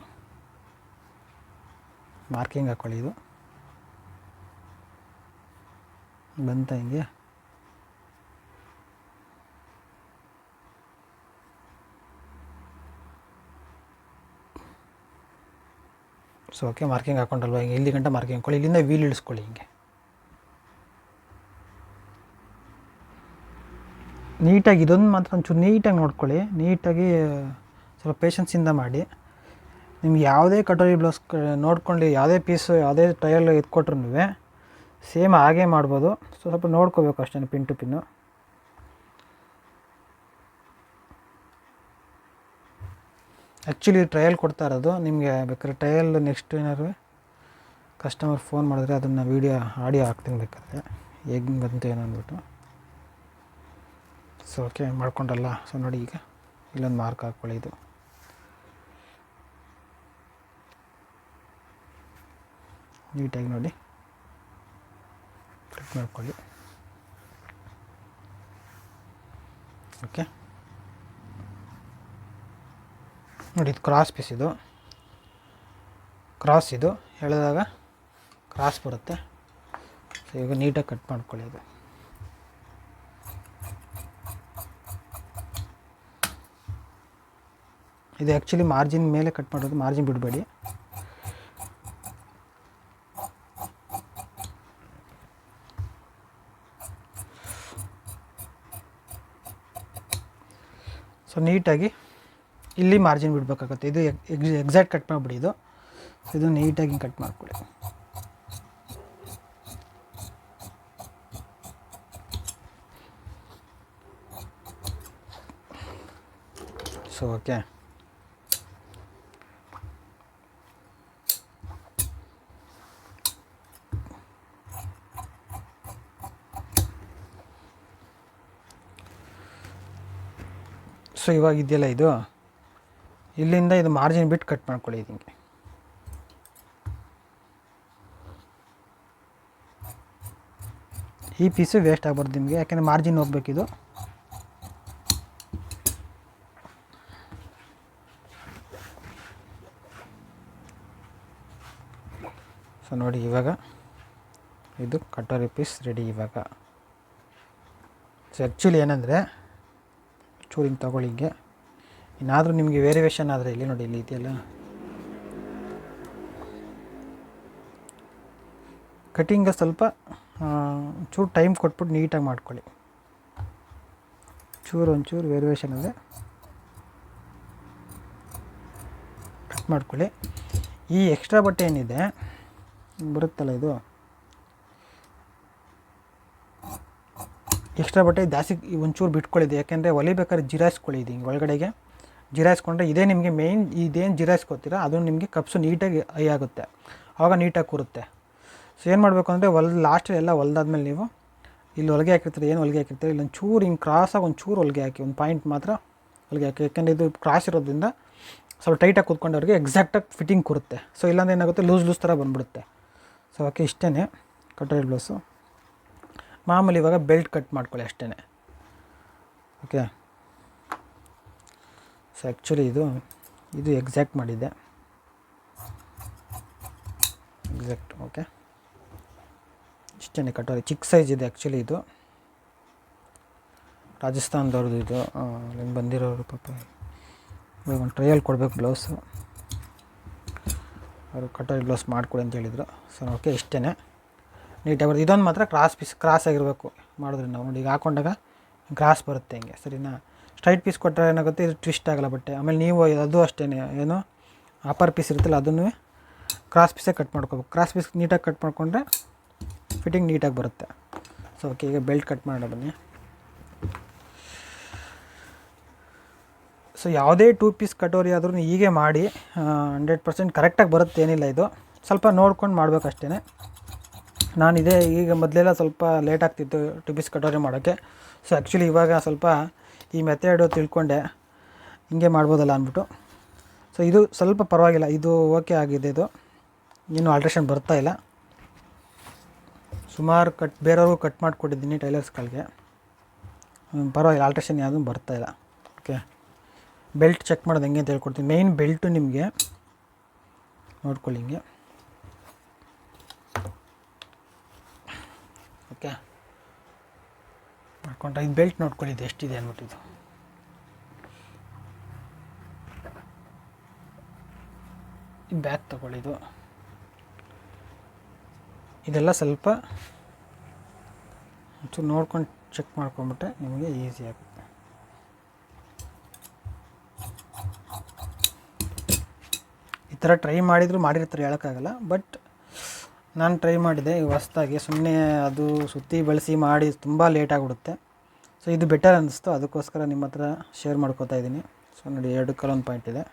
ಮಾರ್ಕಿಂಗ್ ಹಾಕ್ಕೊಳ್ಳಿ ಇದು. ಬಂತ ಹಿಂಗೆ. ಸೊ ಓಕೆ ಮಾರ್ಕಿಂಗ್ ಹಾಕ್ಕೊಂಡಲ್ವ ಹಿಂಗೆ ಇಲ್ಲಿ ಗಂಟ ಮಾರ್ಕಿಂಗ್ ಹಾಕ್ಕೊಳ್ಳಿ, ಇಲ್ಲಿಂದ ವೀಲ್ ಇಳಿಸ್ಕೊಳ್ಳಿ ಹಿಂಗೆ. ನೀಟಾಗಿ ಇದೊಂದು ಮಾತ್ರ ಒಂಚೂರು ನೀಟಾಗಿ ನೋಡ್ಕೊಳ್ಳಿ. ನೀಟಾಗಿ ಸ್ವಲ್ಪ ಪೇಷನ್ಸಿಂದ ಮಾಡಿ. ನಿಮ್ಗೆ ಯಾವುದೇ ಕಟೋರಿ ಬ್ಲೌಸ್ ನೋಡ್ಕೊಂಡು ಯಾವುದೇ ಪೀಸು ಯಾವುದೇ ಟ್ರಯಲ್ ಇದು ಕೊಟ್ರು ಸೇಮ್ ಹಾಗೆ ಮಾಡ್ಬೋದು. ಸ್ವಲ್ಪ ನೋಡ್ಕೋಬೇಕು ಅಷ್ಟೇ pin to pin actually trial ಕೊಡ್ತಾ ಇರೋದು. ನಿಮಗೆ ಬೇಕಾದ್ರೆ ಟ್ರಯಲ್ ನೆಕ್ಸ್ಟ್ ಏನಾದ್ರು ಕಸ್ಟಮರ್ ಫೋನ್ ಮಾಡಿದ್ರೆ ಅದನ್ನು ವೀಡಿಯೋ ಆಡಿಯೋ ಹಾಕ್ತೀನಿ ಬೇಕಾದ್ರೆ. ಹೇಗೆ ಬಂತು ಏನೋ ಅಂದ್ಬಿಟ್ಟು. So okay ಮಾಡ್ಕೊಂಡಲ್ಲ. ಸೊ ನೋಡಿ ಈಗ ಇಲ್ಲೊಂದು ಮಾರ್ಕ್ ಹಾಕ್ಕೊಳ್ಳಿ ಇದು. ನೀಟಾಗಿ ನೋಡಿ. ಕ್ಲಿಕ್ ಮಾಡ್ಕೊಳ್ಳಿ. ಓಕೆ ನೋಡಿ, ಇದು ಕ್ರಾಸ್ ಪೀಸ್ ಇದು. ಕ್ರಾಸ್ ಇದು. ಎಳೆದಾಗ ಕ್ರಾಸ್ ಬರುತ್ತೆ. ಸೊ ಈಗ ನೀಟಾಗಿ ಕಟ್ ಮಾಡ್ಕೊಳ್ಳಿ ಇದು ಇದು ಆ್ಯಕ್ಚುಲಿ ಮಾರ್ಜಿನ್ ಮೇಲೆ ಕಟ್ ಮಾಡೋದು ಮಾರ್ಜಿನ್ ಬಿಡಬೇಡಿ. ಸೊ ನೀಟಾಗಿ ಇಲ್ಲಿ ಮಾರ್ಜಿನ್ ಬಿಡಬೇಕಾಗತ್ತೆ. ಇದು ಎಕ್ಸಾಕ್ಟ್ ಕಟ್ ಮಾಡಿಬಿಡಿ ಇದು. ಇದು ನೀಟಾಗಿ ಕಟ್ ಮಾಡಿಕೊಡಿ. ಸೊ ಓಕೆ ಸೊ ಇವಾಗ ಇದೆಯಲ್ಲ ಇದು? ಇಲ್ಲಿಂದ ಇದು ಮಾರ್ಜಿನ್ ಬಿಟ್ಟು ಕಟ್ ಮಾಡ್ಕೊಳ್ಳಿ ಇದಕ್ಕೆ ಈ ಪೀಸು ವೇಸ್ಟ್ ಆಗ್ಬಾರ್ದು ನಿಮಗೆ, ಯಾಕೆಂದರೆ ಮಾರ್ಜಿನ್ ಹೋಗ್ಬೇಕಿದು ಸೊ ನೋಡಿ ಇವಾಗ ಇದು ಕಟೋರಿ ಪೀಸ್ ರೆಡಿ ಇವಾಗ. ಸೊ ಆ್ಯಕ್ಚುಲಿ ಏನಂದರೆ ಚೂರು ಹಿಂಗೆ ತೊಗೊಳ್ಳಿ ಹಿಂಗೆ. ಇನ್ನಾದರೂ ನಿಮಗೆ ವೇರಿಯೇಷನ್ ಆದರೆ ಇಲ್ಲಿ ನೋಡಿ, ಇಲ್ಲಿ ಇದೆಯಲ್ಲ. ಕಟಿಂಗ ಸ್ವಲ್ಪ ಚೂರು ಟೈಮ್ ಕೊಟ್ಬಿಟ್ಟು ನೀಟಾಗಿ ಮಾಡ್ಕೊಳ್ಳಿ. ಚೂರು ಒಂಚೂರು ವೇರಿಯೇಷನ್ ಇದೆ ಕಟ್ ಮಾಡ್ಕೊಳ್ಳಿ. ಈ ಎಕ್ಸ್ಟ್ರಾ ಬಟ್ಟೆ ಏನಿದೆ, ಬರುತ್ತಲ್ಲ ಇದು? ಎಕ್ಸ್ಟ್ರಾ ಬಟ್ಟೆ ಜಾಸ್ತಿ ಒಂಚೂರು ಬಿಟ್ಕೊಳ್ಳಿದೆ. ಯಾಕೆಂದರೆ ಹೊಲಿಬೇಕಾದ್ರೆ ಜಿರಾಯಿಸ್ಕೊಳ್ಳಿ ಇದು ಹಿಂಗೆ ಒಳಗಡೆಗೆ. ಜಿರಾಯಿಸ್ಕೊಂಡ್ರೆ ಇದೇ ನಿಮಗೆ ಮೇಯ್ನ್ ಇದೇನು ಜಿರಾಯಿಸ್ಕೊತೀರಾ ಅದು ನಿಮಗೆ ಕಪ್ಸು ನೀಟಾಗಿ ಐ ಆಗುತ್ತೆ. ಆವಾಗ ನೀಟಾಗಿ ಕೂರುತ್ತೆ. ಸೊ ಏನು ಮಾಡಬೇಕು ಅಂದರೆ ಹೊಲ್ ಲಾಸ್ಟ್ ಎಲ್ಲ ಹೊಲ್ದಾದ್ಮೇಲೆ ನೀವು ಇಲ್ಲಿ ಹೊಲಿಗೆ ಹಾಕಿರ್ತೀರಿ, ಏನು ಹೊಲಿಗೆ ಹಾಕಿರ್ತೀರಿ? ಇಲ್ಲೊಂದು ಚೂರು ಹಿಂಗೆ ಕ್ರಾಸಾಗಿ ಒಂದು ಚೂರು ಹೊಲಿಗೆ ಹಾಕಿ, ಒಂದು ಪಾಯಿಂಟ್ ಮಾತ್ರ ಹೊಲಿಗೆ ಹಾಕಿ. ಯಾಕೆಂದರೆ ಇದು ಕ್ರಾಸ್ ಇರೋದ್ರಿಂದ ಸ್ವಲ್ಪ ಟೈಟಾಗಿ ಕೂತ್ಕೊಂಡವ್ರಿಗೆ ಎಕ್ಸಾಕ್ಟಾಗಿ ಫಿಟ್ಟಿಂಗ್ ಕೊಡುತ್ತೆ. ಸೊ ಇಲ್ಲಾಂದ್ರೆ ಏನಾಗುತ್ತೆ? ಲೂಸ್ ಲೂಸ್ ಥರ ಬಂದ್ಬಿಡುತ್ತೆ. ಸೊ ಓಕೆ ಇಷ್ಟೇ ಕಟೋರಿ ಬ್ಲೌಸು ಮಾಮೂಲಿ ಇವಾಗ ಬೆಲ್ಟ್ ಕಟ್ ಮಾಡ್ಕೊಳ್ಳಿ ಅಷ್ಟೇ ಓಕೆ? ಸೊ ಆ್ಯಕ್ಚುಲಿ ಇದು ಇದು ಎಕ್ಸಾಕ್ಟ್ ಮಾಡಿದ್ದೆ. ಎಕ್ಸಾಕ್ಟ್ ಓಕೆ ಇಷ್ಟೇ ಕಟೋರಿ ಚಿಕ್ಕ ಸೈಜ್ ಇದೆ ಆ್ಯಕ್ಚುಲಿ ಇದು. ರಾಜಸ್ಥಾನದವ್ರದ್ದು ಇದು. ಅಲ್ಲಿಂದ ಬಂದಿರೋರು ಪಾಪ. ಇವಾಗ ಒಂದು ಟ್ರಯಲ್ ಕೊಡಬೇಕು ಬ್ಲೌಸು ಅವರು ಕಟೋರಿ ಬ್ಲೌಸ್ ಮಾಡಿಕೊಡಿ ಅಂತ ಹೇಳಿದರು. ಸೊ ಓಕೆ ಇಷ್ಟೇ ನೀಟಾಗಿ ಬರುತ್ತೆ. ಇದೊಂದು ಮಾತ್ರ ಕ್ರಾಸ್ ಪೀಸ್ ಕ್ರಾಸ್ ಆಗಿರಬೇಕು ಮಾಡಿದ್ರೆ ನಾವು ನೋಡಿ, ಈಗ ಹಾಕೊಂಡಾಗ ಕ್ರಾಸ್ ಬರುತ್ತೆ ಹಿಂಗೆ, ಸರಿನಾ? ಸ್ಟ್ರೈಟ್ ಪೀಸ್ ಕೊಟ್ಟರೆ ಏನಾಗುತ್ತೆ? ಇದು ಟ್ವಿಸ್ಟ್ ಆಗಲ್ಲ ಬಟ್ಟೆ. ಆಮೇಲೆ ನೀವು ಅದು ಅಷ್ಟೇ ಏನು ಅಪ್ಪರ್ ಪೀಸ್ ಇರುತ್ತಲ್ಲ, ಅದನ್ನು ಕ್ರಾಸ್ ಪೀಸೇ ಕಟ್ ಮಾಡ್ಕೋಬೇಕು. ಕ್ರಾಸ್ ಪೀಸ್ ನೀಟಾಗಿ ಕಟ್ ಮಾಡಿಕೊಂಡ್ರೆ ಫಿಟ್ಟಿಂಗ್ ನೀಟಾಗಿ ಬರುತ್ತೆ. ಸೊ ಓಕೆ ಈಗ ಬೆಲ್ಟ್ ಕಟ್ ಮಾಡೋ ಬನ್ನಿ. ಸೊ ಯಾವುದೇ ಟೂ ಪೀಸ್ ಕಟೋರಿ ಆದ್ರೂ ಹೀಗೆ ಮಾಡಿ ಹಂಡ್ರೆಡ್ ಪರ್ಸೆಂಟ್ ಕರೆಕ್ಟಾಗಿ ಬರುತ್ತೆ ಏನಿಲ್ಲ ಇದು. ಸ್ವಲ್ಪ ನೋಡ್ಕೊಂಡು ಮಾಡಬೇಕಷ್ಟೇ ನಾನು ಇದೇ ಈಗ ಮೊದಲೆಲ್ಲ ಸ್ವಲ್ಪ ಲೇಟ್ ಆಗ್ತಿತ್ತು ಟೂ ಪೀಸ್ ಕಟೋರಿ ಮಾಡೋಕ್ಕೆ ಸೊ ಆ್ಯಕ್ಚುಲಿ ಇವಾಗ ಸ್ವಲ್ಪ ಈ ಮೆಥಡು ತಿಳ್ಕೊಂಡೆ. ಹಿಂಗೆ ಮಾಡ್ಬೋದಲ್ಲ ಅಂದ್ಬಿಟ್ಟು. ಸೊ ಇದು ಸ್ವಲ್ಪ ಪರವಾಗಿಲ್ಲ. ಇದು ಓಕೆ ಆಗಿದೆ ಇದು. ಇನ್ನೂ ಆಲ್ಟ್ರೇಷನ್ ಬರ್ತಾ ಇಲ್ಲ. ಸುಮಾರು ಕಟ್ ಬೇರೆಯವ್ರಿಗೂ ಕಟ್ ಮಾಡಿಕೊಟ್ಟಿದ್ದೀನಿ ಟೈಲರ್ಸ್ಗಳಿಗೆ ಪರವಾಗಿಲ್ಲ. ಆಲ್ಟ್ರೇಷನ್ ಯಾವುದೂ ಇಲ್ಲ. ಓಕೆ ಬೆಲ್ಟ್ ಚೆಕ್ ಮಾಡೋದು ಹೆಂಗೆ ಅಂತ ಹೇಳ್ಕೊಡ್ತೀನಿ. ಮೇಯ್ನ್ ಬೆಲ್ಟು ನಿಮಗೆ. ನೋಡ್ಕೊಳ್ಳಿ ಹಿಂಗೆ. ಓಕೆ ಮಾಡ್ಕೊಂಡ್ರೆ ಇದು ಬೆಲ್ಟ್ ನೋಡ್ಕೊಳ್ಳಿ ಇದು. ಎಷ್ಟಿದೆ ಅಂದ್ಬಿಟ್ಟಿದ್ದು ಬ್ಯಾಗ್ ತಗೊಳ್ಳಿದು ಇದೆಲ್ಲ ಸ್ವಲ್ಪ ಒಂಚೂರು ನೋಡ್ಕೊಂಡು ಚೆಕ್ ಮಾಡ್ಕೊಂಬಿಟ್ರೆ ನಿಮಗೆ ಈಸಿ ಆಗುತ್ತೆ. ಈ ಥರ ಟ್ರೈ ಮಾಡಿದರೂ ಮಾಡಿರ್ತಾರೆ ಹೇಳೋಕ್ಕಾಗಲ್ಲ, ಬಟ್ ನಾನು ಟ್ರೈ ಮಾಡಿದೆ ಈ ಹೊಸ್ದಾಗಿ. ಸುಮ್ಮನೆ ಅದು ಸುತ್ತಿ ಬಳಸಿ ಮಾಡಿ ತುಂಬ ಲೇಟ್ ಆಗಿಬಿಡುತ್ತೆ. ಸೊ ಇದು ಬೆಟರ್ ಅನ್ನಿಸ್ತು ಅದಕ್ಕೋಸ್ಕರ ನಿಮ್ಮ ಹತ್ರ ಶೇರ್ ಮಾಡ್ಕೋತಾ ಇದ್ದೀನಿ. ಸೊ ನೋಡಿ, ಎರಡು ಒಂದು ಪಾಯಿಂಟ್ ಇದೆ.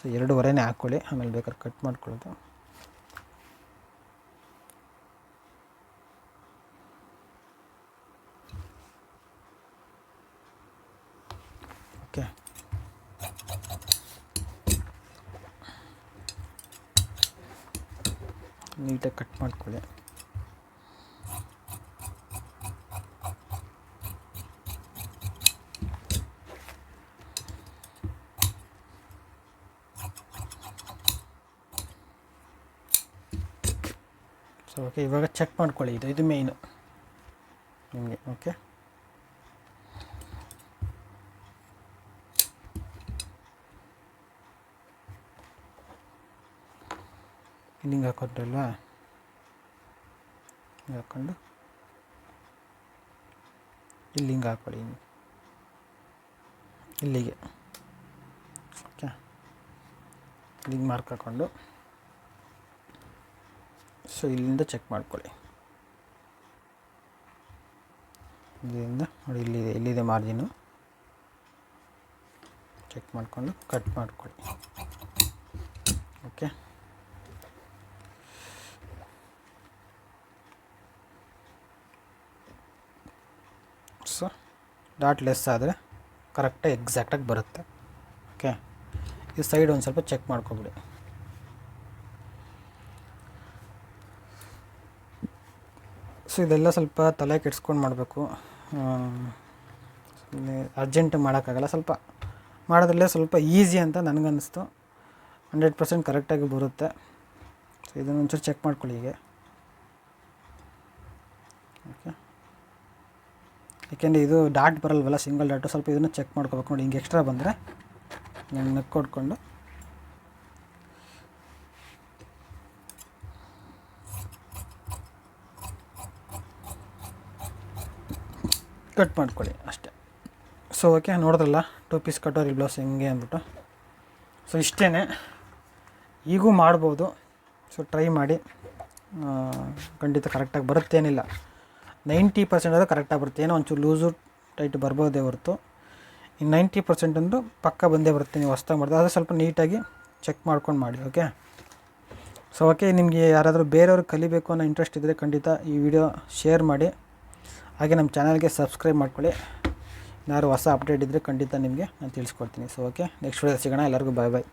ಸೊ ಎರಡೂವರೆನೇ ಹಾಕ್ಕೊಳ್ಳಿ. ಆಮೇಲೆ ಬೇಕಾದ್ರೆ ಕಟ್ ಮಾಡ್ಕೊಳ್ಳೋದು ಓಕೆ ನೀಟಾಗಿ ಕಟ್ ಮಾಡ್ಕೊಳ್ಳಿ. ಸೊ ಓಕೆ ಇವಾಗ ಚೆಕ್ ಮಾಡ್ಕೊಳ್ಳಿ. ಇದು ಇದು ಮೇಯ್ನು ನಿಮಗೆ ಓಕೆ ಹಾಕೊಂಡ್ರಲ್ವಾ ಹಿಂಗೆ ಹಾಕ್ಕೊಂಡು ಇಲ್ಲಿ ಹಿಂಗೆ ಹಾಕೊಳ್ಳಿ. ಇಲ್ಲಿಗೆ. ಓಕೆ. ಲಿಂಕ್ ಮಾರ್ಕ್ ಹಾಕ್ಕೊಂಡು ಸೊ, ಇಲ್ಲಿಂದ ಚೆಕ್ ಮಾಡ್ಕೊಳ್ಳಿ. ಇಲ್ಲಿಂದ, ನೋಡಿ, ಇಲ್ಲಿದೆ ಇಲ್ಲಿದೆ ಮಾರ್ಜಿನು ಚೆಕ್ ಮಾಡಿಕೊಂಡು ಕಟ್ ಮಾಡ್ಕೊಳ್ಳಿ. ಓಕೆ ಸೊ ಡಾಟ್ ಲೆಸ್ ಆದರೆ ಕರೆಕ್ಟಾಗಿ ಎಕ್ಸಾಕ್ಟಾಗಿ ಬರುತ್ತೆ. ಓಕೆ? ಈ ಸೈಡ್ ಒಂದು ಸ್ವಲ್ಪ ಚೆಕ್ ಮಾಡ್ಕೊಬಿಡಿ. ಸೊ, ಇದೆಲ್ಲ ಸ್ವಲ್ಪ ತಲೆ ಕೆಡ್ಸ್ಕೊಂಡು ಮಾಡಬೇಕು. ಅರ್ಜೆಂಟ್ ಮಾಡೋಕ್ಕಾಗಲ್ಲ, ಸ್ವಲ್ಪ ಮಾಡೋದ್ರಲ್ಲೇ ಸ್ವಲ್ಪ ಈಸಿ ಅಂತ ನನಗನ್ನಿಸ್ತು. ಹಂಡ್ರೆಡ್ ಪರ್ಸೆಂಟ್ ಕರೆಕ್ಟಾಗಿ ಬರುತ್ತೆ. ಸೊ, ಇದನ್ನು ಒಂಚೂರು ಚೆಕ್ ಮಾಡ್ಕೊಳ್ಳಿ ಹೀಗೆ ಓಕೆ ಏಕೆಂದರೆ ಇದು ಡಾಟ್ ಬರಲ್ವಲ್ಲ ಸಿಂಗಲ್ ಡಾಟು ಸ್ವಲ್ಪ ಇದನ್ನು ಚೆಕ್ ಮಾಡ್ಕೋಬೇಕು ನೋಡಿ, ಹಿಂಗೆ ಎಕ್ಸ್ಟ್ರಾ ಬಂದರೆ ನಾನು ನೆಕ್ ಕೊಟ್ಕೊಂಡು. ಕಟ್ ಮಾಡ್ಕೊಳ್ಳಿ ಅಷ್ಟೇ. ಸೊ ಓಕೆ ನೋಡಿದ್ರಲ್ಲ ಟೂ ಪೀಸ್ ಕಟೋರಿ ಬ್ಲೌಸ್ ಹೆಂಗೆ ಅಂದ್ಬಿಟ್ಟು. ಸೊ ಇಷ್ಟೇ ಈಗೂ ಮಾಡ್ಬೋದು. ಸೊ ಟ್ರೈ ಮಾಡಿ. ಖಂಡಿತ ಕರೆಕ್ಟಾಗಿ ಬರುತ್ತೇನಿಲ್ಲ. ನೈಂಟಿ ಪರ್ಸೆಂಟ್ ಆದರೆ ಕರೆಕ್ಟಾಗಿ ಬರುತ್ತೆ. ಏನೋ ಒಂಚೂರು ಲೂಸು ಟೈಟ್ ಬರ್ಬೋದೇ ಹೊರತು. ಇನ್ನು ನೈಂಟಿ ಪರ್ಸೆಂಟ್ ಅಂದು ಪಕ್ಕ ಬಂದೇ ಬರುತ್ತೆ. ನೀವು ಹೊಸ್ದಾಗಿ ಮಾಡಿದ್ರೆ ಅದು ಸ್ವಲ್ಪ ನೀಟಾಗಿ ಚೆಕ್ ಮಾಡ್ಕೊಂಡು ಮಾಡಿ ಓಕೆ ಸೊ ಓಕೆ ನಿಮಗೆ ಯಾರಾದರೂ ಬೇರೆಯವ್ರು ಕಲಿಬೇಕು ಅನ್ನೋ ಇಂಟ್ರೆಸ್ಟ್ ಇದ್ದರೆ ಖಂಡಿತ ಈ ವಿಡಿಯೋ ಶೇರ್ ಮಾಡಿ. ಹಾಗೆ ನಮ್ಮ ಚಾನಲ್ಗೆ ಸಬ್ಸ್ಕ್ರೈಬ್ ಮಾಡ್ಕೊಳ್ಳಿ. ಯಾರು ಹೊಸ ಅಪ್ಡೇಟ್ ಇದ್ದರೆ ಖಂಡಿತ ನಿಮಗೆ ನಾನು ತಿಳಿಸ್ಕೊಡ್ತೀನಿ. ಸೊ ಓಕೆ ನೆಕ್ಸ್ಟ್ ವಿಡಿಯೋ ಸಿಗೋಣ. ಎಲ್ಲರಿಗೂ ಬಾಯ್ ಬಾಯ್